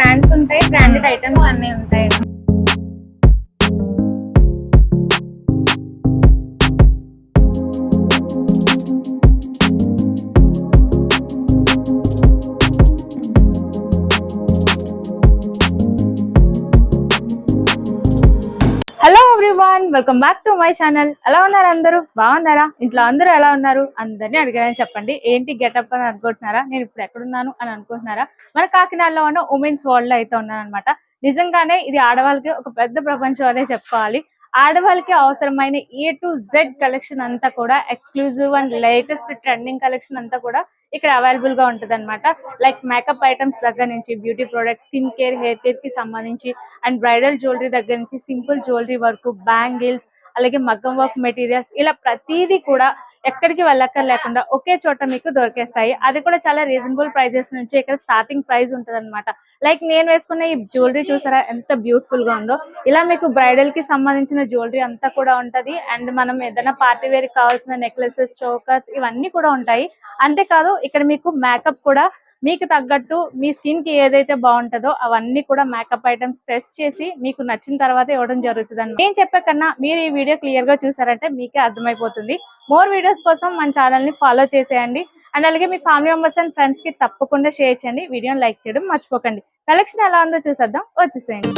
Brands ఉంటాయి branded items అన్నీ ఉంటాయి. Welcome back to my channel. ఎలా ఉన్నారు అందరూ? బాగున్నారా? ఇంట్లో అందరూ ఎలా ఉన్నారు? అందరినీ అడిగారని చెప్పండి. ఏంటి గెటప్ అని అనుకుంటున్నారా? నేను ఇప్పుడు ఎక్కడున్నాను అని అనుకుంటున్నారా? మన కాకినాడలో ఉన్న ఉమెన్స్ వరల్డ్లో అయితే ఉన్నాను అనమాట నిజంగానే ఇది ఆడవాళ్ళకి ఒక పెద్ద ప్రపంచం అనే చెప్పుకోవాలి. ఆడవాళ్ళకి అవసరమైన ఏ టు జెడ్ కలెక్షన్ అంతా కూడా exclusive and latest trending collection అంతా కూడా ఇక్కడ అవైలబుల్గా ఉంటది అనమాట లైక్ మేకప్ ఐటమ్స్ దగ్గర నుంచి beauty products skin care hair కేర్కి సంబంధించి అండ్ బ్రైడల్ జ్యువెలరీ దగ్గర నుంచి సింపుల్ జ్యువెలరీ వర్క్ బ్యాంగిల్స్ అలాగే మగ్గం వర్క్ మెటీరియల్స్ ఇలా ప్రతిదీ కూడా ఎక్కడికి వెళ్ళక్కర్ లేకుండా ఒకే చోట మీకు దొరికేస్తాయి. అది కూడా చాలా రీజనబుల్ ప్రైజెస్ నుంచి ఇక్కడ స్టార్టింగ్ ప్రైస్ ఉంటదన్నమాట. లైక్ నేను వేసుకున్న ఈ జ్యువెలరీ చూసారా ఎంత బ్యూటిఫుల్గా ఉందో. ఇలా మీకు బ్రైడల్కి సంబంధించిన జ్యువెలరీ అంతా కూడా ఉంటది. అండ్ మనం ఏదైనా పార్టీ వేర్ కావాల్సిన నెక్లెసెస్ చోకర్స్ ఇవన్నీ కూడా ఉంటాయి. అంతేకాదు ఇక్కడ మీకు మేకప్ కూడా మీకు తగ్గట్టు మీ స్కిన్కి ఏదైతే బాగుంటుందో అవన్నీ కూడా మేకప్ ఐటమ్స్ టెస్ట్ చేసి మీకు నచ్చిన తర్వాత ఇవ్వడం జరుగుతుంది నేను చెప్పే కన్నా మీరు ఈ వీడియో క్లియర్గా చూసారంటే మీకే అర్థమైపోతుంది. మోర్ వీడియోస్ కోసం మన ఛానల్ని ఫాలో చేసేయండి. అండ్ అలాగే మీ ఫ్యామిలీ మెంబర్స్ అండ్ ఫ్రెండ్స్కి తప్పకుండా షేర్ చేయండి. వీడియోని లైక్ చేయడం మర్చిపోకండి. కలెక్షన్ ఎలా ఉందో చూసేద్దాం. వచ్చేసేయండి.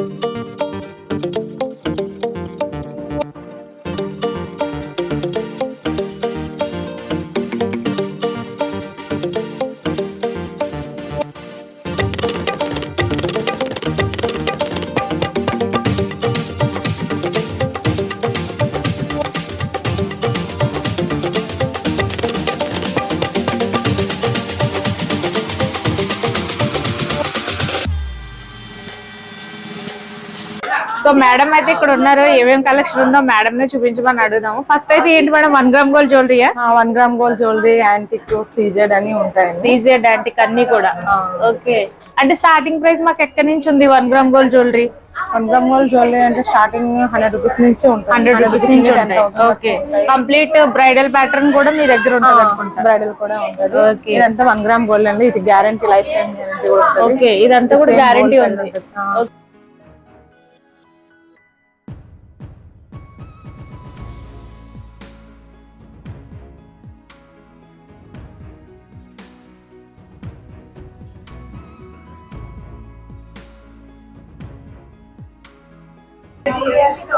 సో మేడం అయితే ఇక్కడ ఉన్నారు. ఏమేం కలెక్షన్ ఉందో మేడం నే చూపించమని అడుగుదాము. ఫస్ట్ అయితే ఏంటి madam? One gram gold జ్యువెలరీయా one gram gold jewellery antique CZ అని ఉంటాయండి. సీజెడ్ యాంటిక్ అన్ని కూడా. ఓకే అంటే స్టార్టింగ్ ప్రైస్ మాకు ఎక్కడి నుంచి ఉంది one gram gold jewellery one gram gold jewellery అంటే స్టార్టింగ్ హండ్రెడ్ రూపీస్ నుంచి ఉంటుంది. హండ్రెడ్ రూపీస్ నుంచి ఉంటాయి. ఓకే కంప్లీట్ బ్రైడల్ ప్యాటర్న్ కూడా మీ దగ్గర ఉంటుంది అనుకుంటా. బ్రైడల్ కూడా ఉంటుంది. Okay. ఇదంతా వన్ గ్రామ్ గోల్డ్ అండి. ఇది గ్యారంటీ లైఫ్ టైం గ్యారంటీ కూడా ఓకే ఇదంతా కూడా గ్యారంటీ ఉంటుంది.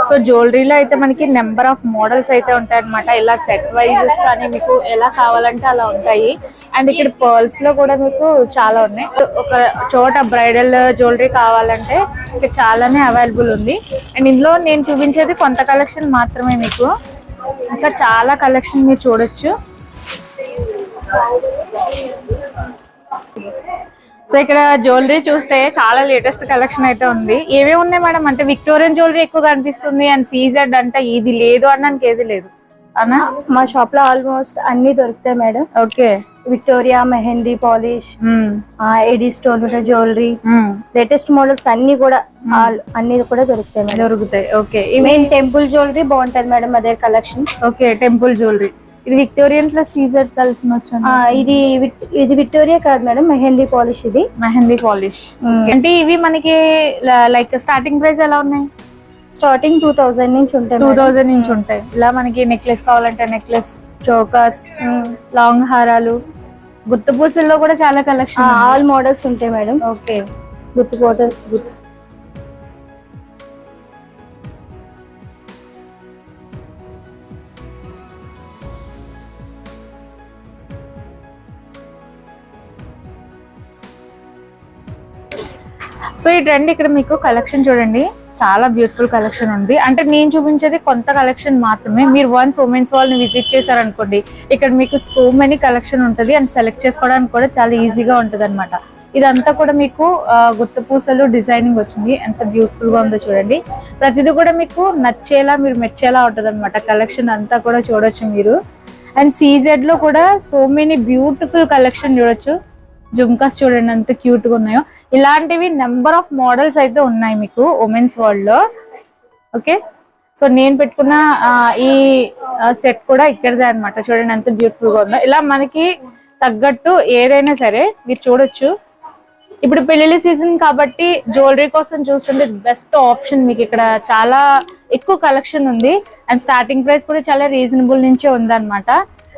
సో జ్యువెలరీలో అయితే మనకి నెంబర్ ఆఫ్ మోడల్స్ అయితే ఉంటాయి అనమాట ఇలా సెట్ వైజెస్ కానీ మీకు ఎలా కావాలంటే అలా ఉంటాయి. అండ్ ఇక్కడ పర్ల్స్లో కూడా మీకు చాలా ఉన్నాయి. ఒక చోట బ్రైడల్ జ్యువెలరీ కావాలంటే ఇక్కడ చాలానే అవైలబుల్ ఉంది. అండ్ ఇందులో నేను చూపించేది కొంత కలెక్షన్ మాత్రమే మీకు. ఇంకా చాలా కలెక్షన్ మీరు చూడొచ్చు. సో ఇక్కడ జ్యువెలరీ చూస్తే చాలా లేటెస్ట్ కలెక్షన్ అయితే ఉంది. ఏమేమి ఉన్నాయి మేడం? అంటే విక్టోరియన్ జ్యువెలరీ ఎక్కువ కనిపిస్తుంది అండ్ సీజెడ్ అంటే ఇది లేదు అనడానికి ఏది లేదు. అనా మా షాప్లో ఆల్మోస్ట్ అన్ని దొరుకుతాయి madam. Okay. Victoria mehndi polish AD stone jewellery. Latest models అన్ని కూడా అన్ని కూడా దొరుకుతాయి దొరుకుతాయి. ఓకే. మెయిన్ టెంపుల్ జ్యువెలరీ బాగుంటది మేడం అదే కలెక్షన్ ఓకే టెంపుల్ జ్యువెలరీ ఇది విక్టోరియన్ ప్లస్ సీజెడ్ కలిసి వచ్చు ఇది ఇది విక్టోరియా కాదు మేడం మెహందీ పాలిష్ ఇది. మెహందీ పాలిష్. అంటే ఇవి మనకి లైక్ స్టార్టింగ్ ప్రైస్ ఎలా ఉన్నాయి? స్టార్టింగ్ టూ థౌజండ్ నుంచి ఉంటాయి టూ. థౌజండ్ నుంచి ఉంటాయి. ఇలా మనకి నెక్లెస్ కావాలంటే నెక్లెస్ చోకర్స్. లాంగ్ హారాలు గుత్త పూసల్లో కూడా చాలా కలెక్షన్ ఆల్ మోడల్స్ ఉంటాయి మేడం. ఓకే. గుర్తు సో ఈ ట్రెండ్ ఇక్కడ మీకు కలెక్షన్ చూడండి. చాలా బ్యూటిఫుల్ కలెక్షన్ ఉంది. అంటే నేను చూపించేది కొంత కలెక్షన్ మాత్రమే. మీరు వన్స్ ఉమెన్స్ వాళ్ళని విజిట్ చేశారనుకోండి ఇక్కడ మీకు సో మెనీ కలెక్షన్ ఉంటుంది అండ్ సెలెక్ట్ చేసుకోవడానికి కూడా చాలా ఈజీగా ఉంటుంది అనమాట ఇదంతా కూడా మీకు ఆ, గుత్త పూసలు డిజైనింగ్ వచ్చింది. ఎంత బ్యూటిఫుల్గా ఉందో చూడండి. ప్రతిదీ కూడా మీకు నచ్చేలా మీరు మెచ్చేలా ఉంటుంది అనమాట కలెక్షన్ అంతా కూడా చూడొచ్చు మీరు. అండ్ సీజెడ్లో కూడా సో మెనీ బ్యూటిఫుల్ కలెక్షన్ చూడొచ్చు. జుమ్కాస్ చూడండి ఎంత క్యూట్గా ఉన్నాయో. ఇలాంటివి నెంబర్ ఆఫ్ మోడల్స్ అయితే ఉన్నాయి మీకు ఉమెన్స్ వరల్డ్లో. ఓకే సో నేను పెట్టుకున్న ఈ సెట్ కూడా ఇక్కడదే అన్నమాట. చూడండి ఎంత బ్యూటిఫుల్గా ఉందో. ఇలా మనకి తగ్గట్టు ఏదైనా సరే మీరు చూడొచ్చు. ఇప్పుడు పెళ్ళి సీజన్ కాబట్టి జ్యువెలరీ కోసం చూస్తుంటే బెస్ట్ ఆప్షన్ మీకు ఇక్కడ చాలా ఎక్కువ కలెక్షన్ ఉంది. అండ్ స్టార్టింగ్ ప్రైస్ కూడా చాలా రీజనబుల్ నుంచే ఉందన్నమాట.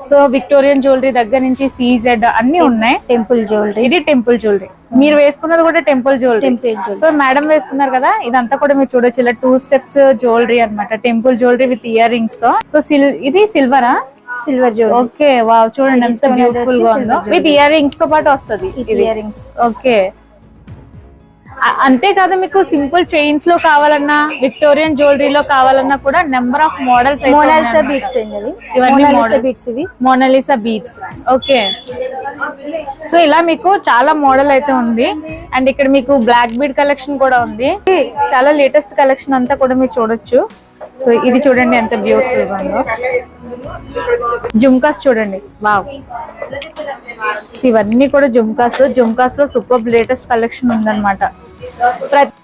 సో విక్టోరియన్ జ్యువెలరీ దగ్గర నుంచి సీజెడ్ అన్ని ఉన్నాయి. టెంపుల్ జ్యువెలరీ ఇది టెంపుల్ జ్యువెలరీ మీరు వేసుకున్నది కూడా టెంపుల్ జ్యువెలరీ. సో మేడం వేసుకున్నారు కదా ఇదంతా కూడా మీరు చూడొచ్చు. ఇలా టూ స్టెప్స్ జ్యువెలరీ అన్నమాట. టెంపుల్ జ్యువెలరీ విత్ ఇయర్ రింగ్స్తో. సో సిల్ ఇది సిల్వరా సిల్వర్ జ్యువెలరీ ఓకే వావ్ చూడండి ఎంత బ్యూటిఫుల్గా ఉందో. విత్ ఇయర్ రింగ్స్తో పాటు వస్తుంది ఇయర్ రింగ్స్ ఓకే అంతేకాదు మీకు సింపుల్ చైన్స్లో కావాలన్నా విక్టోరియన్ జ్యువెలరీలో కావాలన్నా కూడా number of models Mona Lisa beads అవి. ఇవన్నీ మోనాలిసా models. బీట్స్ ఇవి. Mona Lisa beads okay so ఇలా మీకు చాలా మోడల్ అయితే ఉంది. అండ్ ఇక్కడ మీకు బ్లాక్ బీడ్ కలెక్షన్ కూడా ఉంది. చాలా లేటెస్ట్ కలెక్షన్ అంతా కూడా మీరు చూడొచ్చు. సో ఇది చూడండి ఎంత బ్యూటిఫుల్గా ఉందో. జుమ్కాస్ చూడండి. వావ్ సో ఇవన్నీ కూడా జుమ్కాస్ జుమ్కాస్లో సూపర్ లేటెస్ట్ కలెక్షన్ ఉందన్నమాట. ప్రతి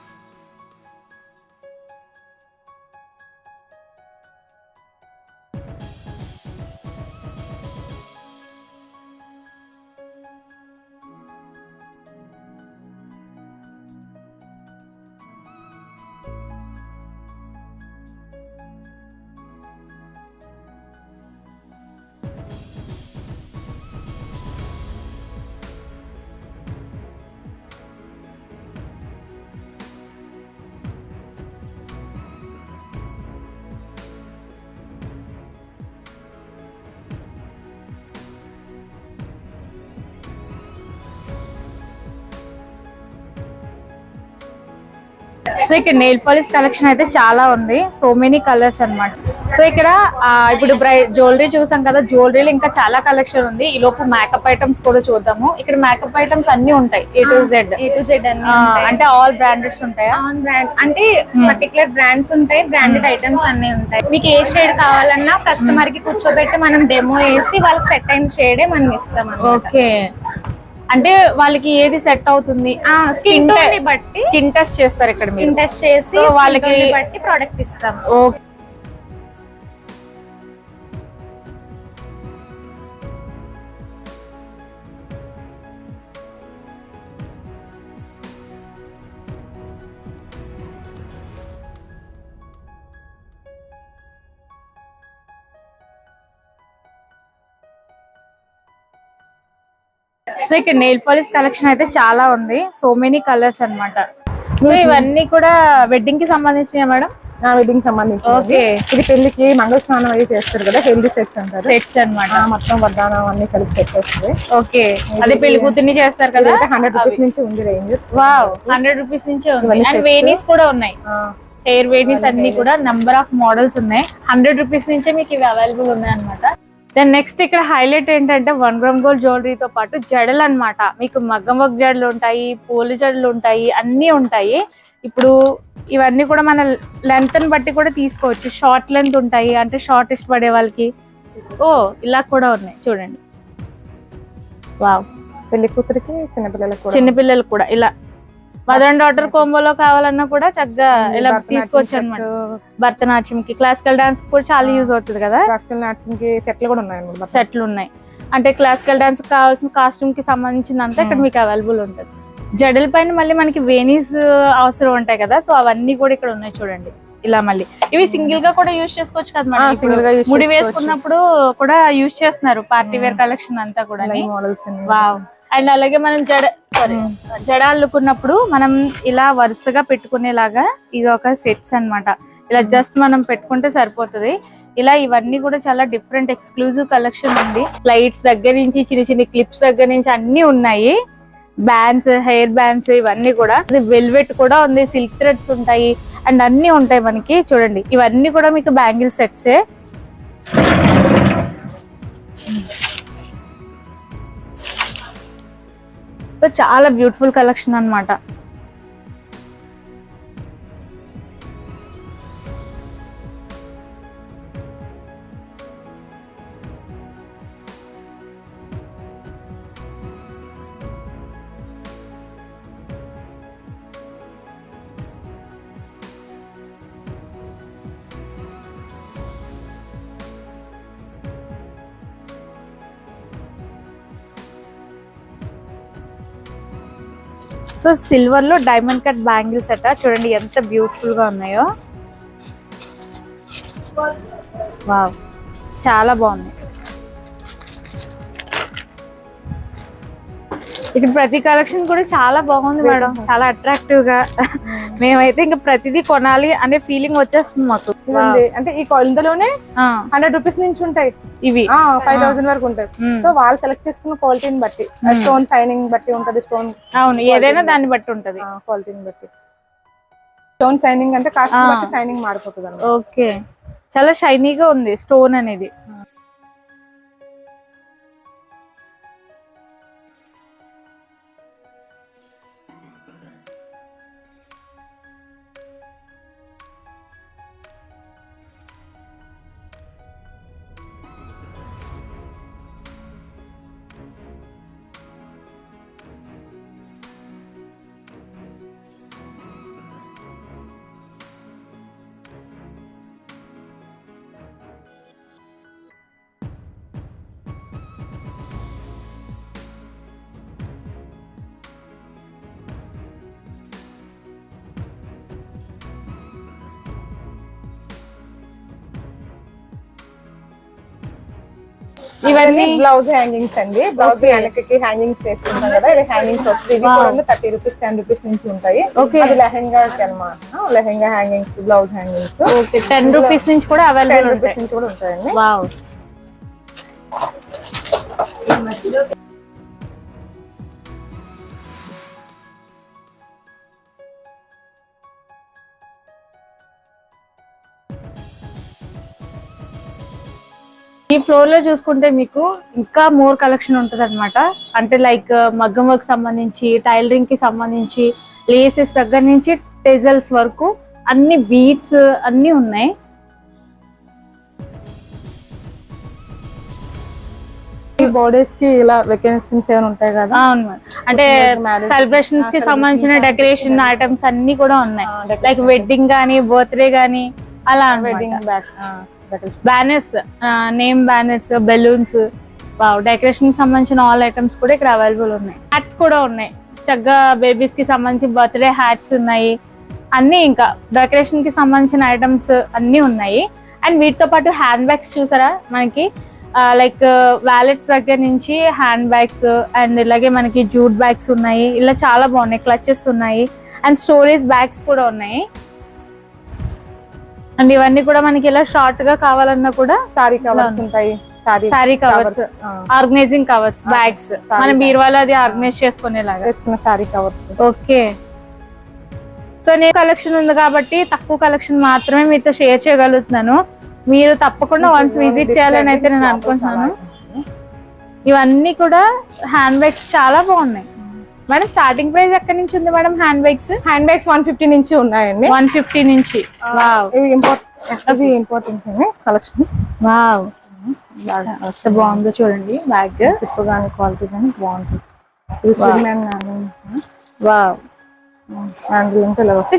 సో ఇక్కడ నెయిల్ పాలిష్ కలెక్షన్ అయితే చాలా ఉంది. సో మెనీ కలర్స్ అన్నమాట. సో ఇక్కడ ఇప్పుడు బ్రై జ్యువెలరీ చూసాం కదా జ్యువెలరీలో ఇంకా చాలా కలెక్షన్ ఉంది. ఈ లోపు మేకప్ ఐటమ్స్ కూడా చూద్దాము. ఇక్కడ మేకప్ ఐటమ్స్ అన్ని ఉంటాయి A to Z A to Z అన్ని అంటే ఆల్ బ్రాండెడ్స్ ఉంటాయా? ఆన్ బ్రాండ్ అంటే పర్టికులర్ బ్రాండ్స్ ఉంటాయి బ్రాండెడ్ ఐటమ్స్ అన్ని ఉంటాయి. మీకు ఏ షేడ్ కావాలన్నా కస్టమర్కి కూర్చోబెట్టి మనం డెమో వేసి వాళ్ళకి సెట్ అయిన షేడే మనం ఇస్తాం. ఓకే అంటే వాళ్ళకి ఏది సెట్ అవుతుంది? ఆ స్కిన్ బట్టి స్కిన్ టెస్ట్ చేస్తారు ఇక్కడ స్కిన్ టెస్ట్ చేసి వాళ్ళకి- బట్టి ప్రోడక్ట్ ఇస్తాం ఓకే సో ఇక్కడ నెయిల్ పాలిష్ కలెక్షన్ అయితే చాలా ఉంది. సో మెనీ కలర్స్ అన్నమాట. సో ఇవన్నీ కూడా వెడ్డింగ్కి సంబంధించినవి మేడం? నా వెడ్డింగ్ సంబంధించి ఓకే ఇది పెళ్ళికి మంగళ స్నానం అవి చేస్తారు కదా హెల్దీ సెట్స్ అంటారు. సెట్స్ అన్నమాట. ఆ, మొత్తం వడ్డానం అన్ని కలిపి సెట్ వస్తుంది ఓకే అదే పెళ్ళి కూతుర్ని చేస్తారు కదా? హండ్రెడ్ రూపీస్ నుంచి ఉంది రేంజ్ వావ్ హండ్రెడ్ రూపీస్ నుంచే ఉంది. అండ్. వేనీస్ కూడా ఉన్నాయి. హెయిర్ వేనీస్ అన్ని కూడా నంబర్ ఆఫ్ మోడల్స్ ఉన్నాయి. హండ్రెడ్ రూపీస్ నుంచే మీకు ఇవి అవైలబుల్ ఉన్నాయి అనమాట దెన్ నెక్స్ట్ ఇక్కడ హైలైట్ ఏంటంటే వన్ గ్రామ్ గోల్డ్ జ్యువెలరీతో పాటు జడలు అన్నమాట. మీకు మగ్గం వర్క్ జడలు ఉంటాయి పూల జడలు ఉంటాయి అన్నీ ఉంటాయి. ఇప్పుడు ఇవన్నీ కూడా మన లెంత్ని బట్టి కూడా తీసుకోవచ్చు. షార్ట్ లెంత్ ఉంటాయి అంటే షార్ట్ ఇష్టపడే వాళ్ళకి. ఓ ఇలా కూడా ఉన్నాయి. చూడండి. వావ్ పెళ్ళి కూతురికి చిన్నపిల్లలకు కూడా. చిన్నపిల్లలు కూడా. ఇలా మదర్ అండ్ డాటర్ కోంబోలో కావాలన్నా కూడా చక్కగా ఇలా తీసుకోవచ్చు అనమాట భరతనాట్యం కి క్లాసికల్ డాన్స్ కూడా చాలా యూజ్ అవుతుంది కదా? క్లాసికల్ నాట్యం కి సెట్లు కూడా ఉన్నాయి. సెట్లు ఉన్నాయి. అంటే క్లాసికల్ డాన్స్ కావాల్సిన కాస్ట్యూమ్కి సంబంధించినంత ఇక్కడ మీకు అవైలబుల్ ఉంటుంది. జడల పైన మళ్ళీ మనకి వేనీస్ అవసరం ఉంటాయి కదా? సో అవన్నీ కూడా ఇక్కడ ఉన్నాయి చూడండి. ఇలా మళ్ళీ. ఇవి సింగిల్గా కూడా యూజ్ చేసుకోవచ్చు కదా ఇప్పుడు గా ముడి. వేసుకున్నప్పుడు కూడా యూజ్ చేస్తున్నారు పార్టీ వేర్ కలెక్షన్ అంతా కూడా మోడల్స్ వావ్ అండ్ అలాగే మనం జడ సారీ జడ అల్లుకున్నప్పుడు మనం ఇలా వరుసగా పెట్టుకునేలాగా ఇది ఒక సెట్స్ అన్నమాట. ఇలా జస్ట్ మనం పెట్టుకుంటే సరిపోతుంది. ఇలా ఇవన్నీ కూడా చాలా డిఫరెంట్ ఎక్స్క్లూజివ్ కలెక్షన్ ఉంది స్లైడ్స్ దగ్గర నుంచి చిన్న చిన్న క్లిప్స్ దగ్గర నుంచి అన్ని ఉన్నాయి. బ్యాండ్స్ హెయిర్ బ్యాండ్స్ ఇవన్నీ కూడా. వెల్వెట్ కూడా ఉంది సిల్క్ థ్రెడ్స్ ఉంటాయి. అండ్ అన్ని ఉంటాయి మనకి. చూడండి ఇవన్నీ కూడా మీకు బ్యాంగిల్ సెట్సే సో చాలా బ్యూటిఫుల్ కలెక్షన్ అన్నమాట. సో సిల్వర్లో డైమండ్ కట్ బ్యాంగిల్స్ అట. చూడండి ఎంత బ్యూటిఫుల్గా ఉన్నాయో. వావ్ చాలా బాగుంది ఇక్కడ ప్రతి కలెక్షన్ కూడా చాలా బాగుంది మేడం. చాలా అట్రాక్టివ్గా. మేమైతే ఇంకా ప్రతిదీ కొనాలి అనే ఫీలింగ్ వచ్చేస్తుంది మాకు. అంటే ఈ కొ- ఇందులోనే ఆ, హండ్రెడ్ రూపీస్ నుంచి ఉంటాయి. ఇవి. ఫైవ్ థౌసండ్ వరకు ఉంటాయి. సో వాళ్ళు సెలెక్ట్ చేసుకున్న క్వాలిటీని బట్టి స్టోన్ సైనింగ్ బట్టి ఉంటది స్టోన్ అవును ఏదైనా దాన్ని బట్టి ఉంటది. క్వాలిటీని బట్టి. స్టోన్ సైనింగ్ అంటే కాస్ట్ సైనింగ్ మారిపోతుంది ఓకే చాలా షైనీగా ఉంది స్టోన్ అనేది. ఇవన్నీ బ్లౌజ్ హ్యాంగింగ్స్ అండి. బ్లౌజ్ వెనకకి హ్యాంగింగ్స్ వేసుకుంటాం కదా ఇది హ్యాంగింగ్స్ వస్తుంది. థర్టీ రూపీస్ టెన్ రూపీస్ నుంచి ఉంటాయి. అది లెహెంగా అనమాట lehenga hangings blouse hangings. Okay ten rupees నుంచి కూడా అవైలబుల్ రూపీస్ నుంచి కూడా ఉంటాయండి. ఈ ఫ్లోర్లో చూసుకుంటే మీకు ఇంకా మోర్ కలెక్షన్ ఉంటది అనమాట అంటే లైక్ మగ్గం వర్క్ సంబంధించి టైలరింగ్కి సంబంధించి లేసెస్ దగ్గర నుంచి టెజల్స్ వరకు అన్ని బీట్స్ అన్ని ఉన్నాయి. బాడీస్కి ఇలా వెకెన్సీస్ ఏమైనా ఉంటాయి కదా? అవును. అంటే సెలబ్రేషన్స్కి సంబంధించిన డెకరేషన్ ఐటమ్స్ అన్ని కూడా ఉన్నాయి. లైక్ వెడ్డింగ్ గానీ బర్త్డే గానీ అలా wedding wedding back banners name banners balloons decoration సంబంధించిన ఆల్ ఐటమ్స్ కూడా ఇక్కడ అవైలబుల్ ఉన్నాయి. హ్యాట్స్ కూడా ఉన్నాయి. చక్కగా బేబీస్కి సంబంధించి బర్త్డే హ్యాట్స్ ఉన్నాయి. అన్ని ఇంకా డెకరేషన్కి సంబంధించిన ఐటమ్స్ అన్ని ఉన్నాయి. అండ్ వీటితో పాటు హ్యాండ్ బ్యాగ్స్ చూసారా మనకి? Uh, లైక్ వ్యాలెట్స్ uh, దగ్గర నుంచి హ్యాండ్ బ్యాగ్స్ అండ్ ఇలాగే మనకి జూట్ బ్యాగ్స్ ఉన్నాయి. ఇలా చాలా బాగున్నాయి క్లచెస్ ఉన్నాయి. అండ్ స్టోరేజ్ బ్యాగ్స్ కూడా ఉన్నాయి. అండ్ ఇవన్నీ కూడా మనకి ఇలా షార్ట్గా కావాలన్నా కూడా సారీ కవర్స్ ఉంటాయి. Sari covers organising covers bags మనం బీరువాలో అది ఆర్గనైజ్ చేసుకునేలాగా. వేసుకున్న సారీ కవర్స్ ఓకే సో నేను కలెక్షన్ ఉంది కాబట్టి తక్కువ కలెక్షన్ మాత్రమే మీతో షేర్ చేయగలుగుతున్నాను. మీరు తప్పకుండా వన్స్ విజిట్ చేయాలని అయితే నేను అనుకుంటున్నాను. ఇవన్నీ కూడా హ్యాండ్ బ్యాగ్స్ చాలా బాగున్నాయి. మేడం స్టార్టింగ్ ప్రైస్ ఎక్కడి నుంచి ఉంది madam handbags handbags one fifty నుంచి. ఉన్నాయండి వన్ ఫిఫ్టీ నుంచి ఇంపార్టెంట్ అండి కలెక్షన్ వావ్ ఎంత బాగుందో చూడండి బ్యాగ్ చిప్ కానీ క్వాలిటీ కానీ బాగుంటుంది వావ్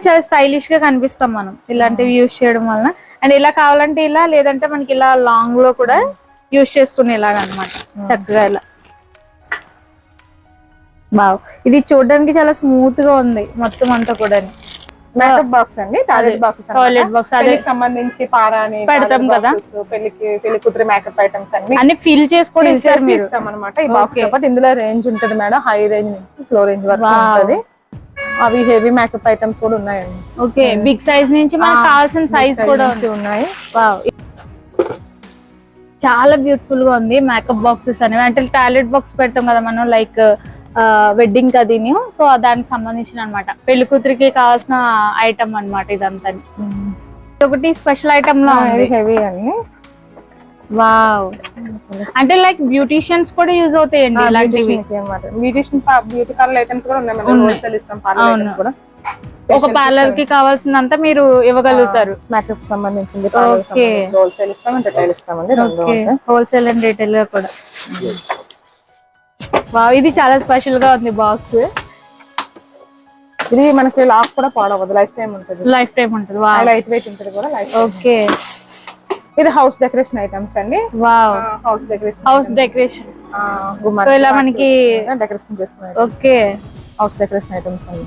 చాలా స్టైలిష్గా కనిపిస్తాం మనం ఇలాంటివి యూజ్ చేయడం వలన. అండ్ ఇలా కావాలంటే ఇలా లేదంటే మనకి ఇలా లాంగ్లో కూడా యూజ్ చేసుకునేలాగా అనమాట చక్కగా ఇలా. బావ్ ఇది చూడడానికి చాలా స్మూత్గా ఉంది మొత్తం అంతా కూడా మేకప్ బాక్స్ అండి? టాయిలెట్ బాక్స్ టాయిలెట్ బాక్స్ పెళ్ళికి సంబంధించి పారాని పెడతాం కదా. పెళ్ళికి పెళ్ళి కూతురు మేకప్ ఐటమ్స్ అన్ని. అన్ని ఫిల్ ఇస్తాం అనమాట ఈ బాక్స్ Okay. తో పాటు. ఇందులో రేంజ్ ఉంటది మేడం హై రేంజ్ నుంచి స్లో రేంజ్ వరకు Wow. ఉంటది. అవి హెవీ మేకప్ ఐటమ్స్ కూడా ఉన్నాయండి. ఓకే బిగ్ సైజ్ నుంచి మనకు కావాల్సిన సైజ్ కూడా ఉన్నాయి. వావ్ చాలా బ్యూటిఫుల్గా ఉంది మేకప్ బాక్సెస్ అనేవి. అంటే టాయిలెట్ బాక్స్ పెడతాం కదా మనం లైక్ వెడ్డింగ్ అదిని సో దానికి సంబంధించిన అనమాట పెళ్ళి కూతురికి కావాల్సిన ఐటమ్ అన్నమాట ఇదంతా ఒకటి స్పెషల్ ఐటమ్లో హెవీ అండి. వావ్. అంటే లైక్ బ్యూటీషియన్స్ కూడా యూజ్ అవుతాయండి ఇలాంటివి. బ్యూటిషియన్ బ్యూటీ పార్లర్ ఐటమ్స్ కూడా ఉన్నాయి. మనం. హోల్సేల్ ఇస్తాం పార్లర్ కూడా. ఒక పార్లర్కి కావాల్సినంత మీరు ఇవ్వగలుగుతారు. మేకప్ సంబంధించింది. హోల్సేల్ ఇస్తాం రిటైల్ ఇస్తామండి. హోల్సేల్ అండ్ రీటైల్ కూడా. వావ్ ఇది చాలా స్పెషల్గా ఉంది బాక్స్ ఇది మనకి లాక్ కూడా పాడవదు లైఫ్ టైం ఉంటుంది. లైఫ్ టైం ఉంటుంది లైట్ వెయిట్ ఉంటుంది కూడా లైఫ్ ఓకే ఇది హౌస్ డెకరేషన్ ఐటమ్స్ అండి. Wow house decoration house decoration so ఇలా మనకి డెకరేషన్ చేసుకునే ఓకే హౌస్ డెకరేషన్ ఐటమ్స్ అన్ని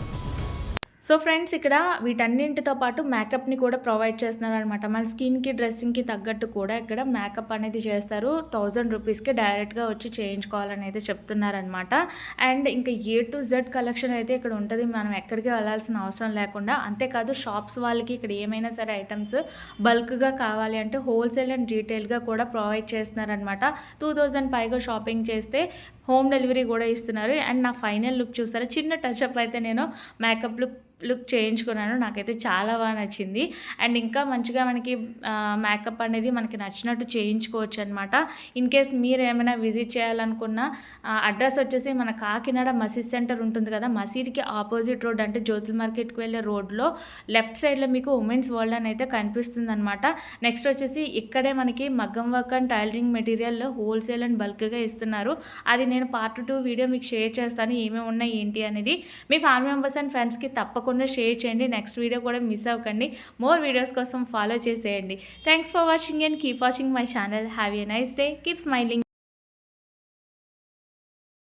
సో ఫ్రెండ్స్ ఇక్కడ వీటన్నింటితో పాటు మేకప్ని కూడా ప్రొవైడ్ చేస్తున్నారు అనమాట మన స్కిన్కి డ్రెస్సింగ్కి తగ్గట్టు కూడా ఇక్కడ మేకప్ అనేది చేస్తారు. థౌజండ్ రూపీస్కి డైరెక్ట్గా వచ్చి చేయించుకోవాలని అయితే చెప్తున్నారనమాట అండ్ ఇంకా ఏ టు జెడ్ కలెక్షన్ అయితే ఇక్కడ ఉంటుంది. మనం ఎక్కడికి వెళ్ళాల్సిన అవసరం లేకుండా. అంతేకాదు షాప్స్ వాళ్ళకి ఇక్కడ ఏమైనా సరే ఐటమ్స్ బల్క్గా కావాలి అంటే హోల్సేల్ అండ్ రీటైల్గా కూడా ప్రొవైడ్ చేస్తున్నారనమాట టూ థౌజండ్ పైగా షాపింగ్ చేస్తే హోమ్ డెలివరీ కూడా ఇస్తున్నారు. అండ్ నా ఫైనల్ లుక్ చూసారా? చిన్న టచ్అప్ అయితే నేను మేకప్ లుక్ లుక్ చేయించుకున్నాను. నాకైతే చాలా బాగా నచ్చింది. అండ్ ఇంకా మంచిగా మనకి మేకప్ అనేది మనకి నచ్చినట్టు చేయించుకోవచ్చు అనమాట ఇన్ కేస్ మీరు ఏమైనా విజిట్ చేయాలనుకున్న అడ్రస్ వచ్చేసి మన కాకినాడ మసీద్ సెంటర్ ఉంటుంది కదా? మసీద్కి ఆపోజిట్ రోడ్ అంటే జ్యోతుల్ మార్కెట్కి వెళ్ళే రోడ్లో లెఫ్ట్ సైడ్లో మీకు ఉమెన్స్ వరల్డ్ అని అయితే కనిపిస్తుంది అనమాట నెక్స్ట్ వచ్చేసి ఇక్కడే మనకి మగ్గం work and tailoring material wholesale and బల్క్గా ఇస్తున్నారు. అది నేను పార్ట్ టూ వీడియో మీకు షేర్ చేస్తాను ఏమేమి ఉన్నాయి ఏంటి అనేది. మీ ఫ్యామిలీ మెంబర్స్ అండ్ ఫ్రెండ్స్కి తప్పకుండా షేర్ చేయండి. నెక్స్ట్ వీడియో కూడా మిస్ అవ్వకండి. మోర్ వీడియోస్ కోసం ఫాలో చేసేయండి. Thanks for watching and keep watching my channel have a nice day keep smiling